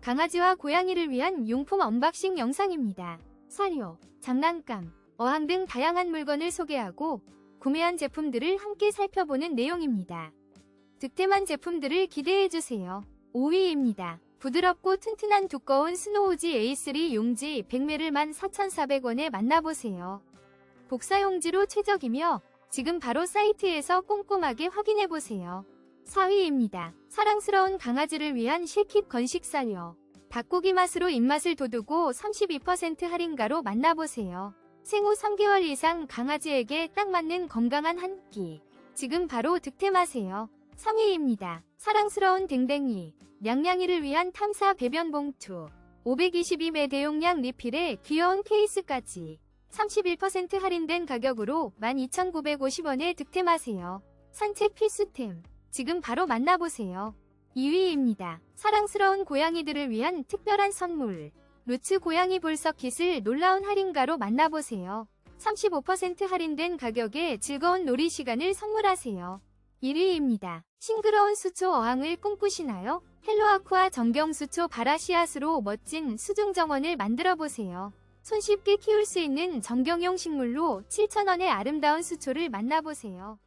강아지와 고양이를 위한 용품 언박싱 영상입니다. 사료, 장난감, 어항 등 다양한 물건을 소개하고 구매한 제품들을 함께 살펴보는 내용입니다. 득템한 제품들을 기대해주세요. 5위입니다. 부드럽고 튼튼한 두꺼운 스노우지 A3 용지 100ml 14,400원에 만나보세요. 복사용지로 최적이며 지금 바로 사이트에서 꼼꼼하게 확인해보세요. 4위입니다. 사랑스러운 강아지를 위한 실kit건식사료 닭고기 맛으로 입맛을 돋우고 32% 할인가로 만나보세요. 생후 3개월 이상 강아지에게 딱 맞는 건강한 한 끼. 지금 바로 득템하세요. 3위입니다. 사랑스러운 댕댕이, 냥냥이를 위한 탐사 배변 봉투, 522매 대용량 리필에 귀여운 케이스까지 31% 할인된 가격으로 12,950원에 득템하세요. 산책 필수템, 지금 바로 만나보세요. 2위입니다. 사랑스러운 고양이들을 위한 특별한 선물, 루츠 고양이 볼석 킷을 놀라운 할인가로 만나보세요. 35% 할인된 가격에 즐거운 놀이 시간을 선물하세요. 1위입니다. 싱그러운 수초 어항을 꿈꾸시나요? 헬로아쿠아 정경 수초 바라시아스로 멋진 수중 정원을 만들어 보세요. 손쉽게 키울 수 있는 정경용 식물로 7,000원의 아름다운 수초를 만나보세요.